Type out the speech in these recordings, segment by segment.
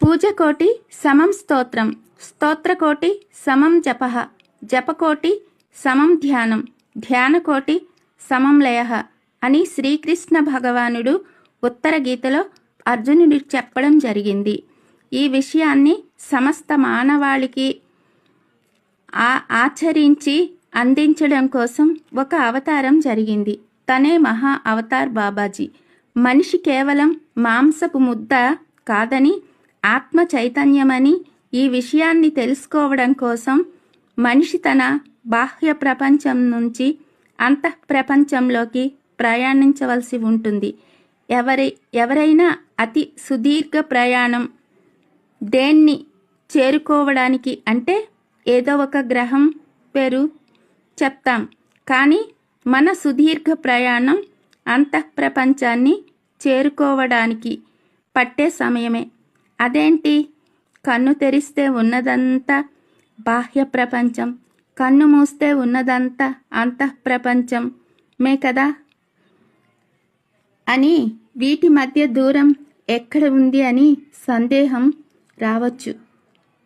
పూజకోటి సమం స్తోత్రం. స్తోత్రకోటి సమం జప. జపకోటి సమం ధ్యానం. ధ్యానకోటి సమం లయ అని శ్రీకృష్ణ భగవానుడు ఉత్తర గీతలో అర్జునుడు చెప్పడం జరిగింది. ఈ విషయాన్ని సమస్త మానవాళికి ఆ ఆచరించి అందించడం కోసం ఒక అవతారం జరిగింది. తనే మహా అవతార్ బాబాజీ. మనిషి కేవలం మాంసపు ముద్ద కాదని ఆత్మ చైతన్యమని ఈ విషయాన్ని తెలుసుకోవడం కోసం మనిషి తన బాహ్య ప్రపంచం నుంచి అంతః ప్రపంచంలోకి ప్రయాణించవలసి ఉంటుంది. ఎవరి ఎవరైనా అతి సుదీర్ఘ ప్రయాణం దేన్ని చేరుకోవడానికి అంటే ఏదో ఒక గ్రహం పేరు చెప్తాం. కానీ మన సుదీర్ఘ ప్రయాణం అంతఃప్రపంచాన్ని చేరుకోవడానికి పట్టే సమయమే. అదేంటి? కన్ను తెరిస్తే ఉన్నదంతా బాహ్య ప్రపంచం కన్ను మూస్తే ఉన్నదంతా అంతఃప్రపంచం. మే కదా? అని వీటి మధ్య దూరం ఎక్కడ ఉంది అని సందేహం రావచ్చు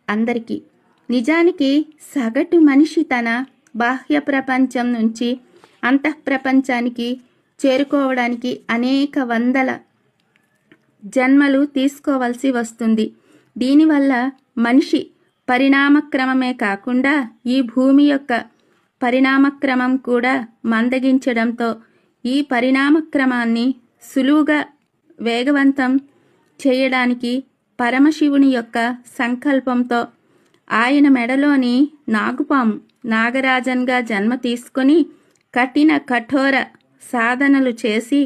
అందరికీ. నిజానికి సగటు మనిషి తన బాహ్య ప్రపంచం నుంచి అంతఃప్రపంచానికి చేరుకోవడానికి అనేక వందల జన్మలు తీసుకోవలసి వస్తుంది. దీనివల్ల మనిషి పరిణామక్రమమే కాకుండా ఈ భూమి యొక్క పరిణామక్రమం కూడా మందగించడంతో ఈ పరిణామక్రమాన్ని సులువుగా వేగవంతం చేయడానికి పరమశివుని యొక్క సంకల్పంతో ఆయన మెడలోని నాగుపాము నాగరాజన్గా జన్మ తీసుకొని కఠిన కఠోర సాధనలు చేసి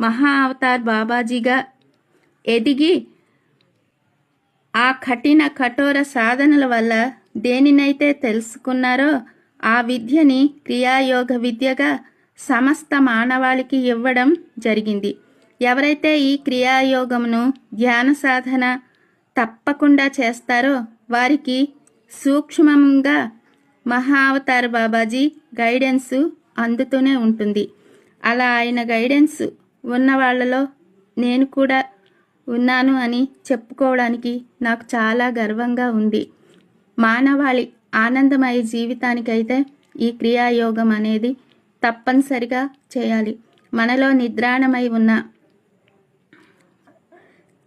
మహా అవతార్ బాబాజీగా ఎదిగి ఆ కఠిన కఠోర సాధనల వల్ల దేనినైతే తెలుసుకున్నారో ఆ విద్యని క్రియాయోగ విద్యగా సమస్త మానవాళికి ఇవ్వడం జరిగింది. ఎవరైతే ఈ క్రియాయోగమును ధ్యాన సాధన తప్పకుండా చేస్తారో వారికి సూక్ష్మంగా మహా బాబాజీ గైడెన్స్ అందుతూనే ఉంటుంది. అలా ఆయన గైడెన్స్ ఉన్న వాళ్ళలో నేను కూడా ఉన్నాను అని చెప్పుకోవడానికి నాకు చాలా గర్వంగా ఉంది. మానవాళి ఆనందమయ జీవితానికైతే ఈ క్రియాయోగం అనేది తప్పనిసరిగా చేయాలి. మనలో నిద్రాణమై ఉన్న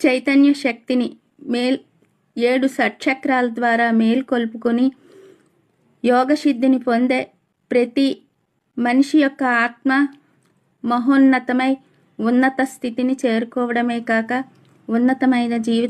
చైతన్య శక్తిని మేల్ ఏడు షట్చక్రాల ద్వారా మేల్కొల్పుకొని యోగసిద్ధిని పొందే ప్రతి మనిషి యొక్క ఆత్మ మహోన్నతమై ఉన్నత స్థితిని చేరుకోవడమే కాక ఉన్నతమైన జీవితం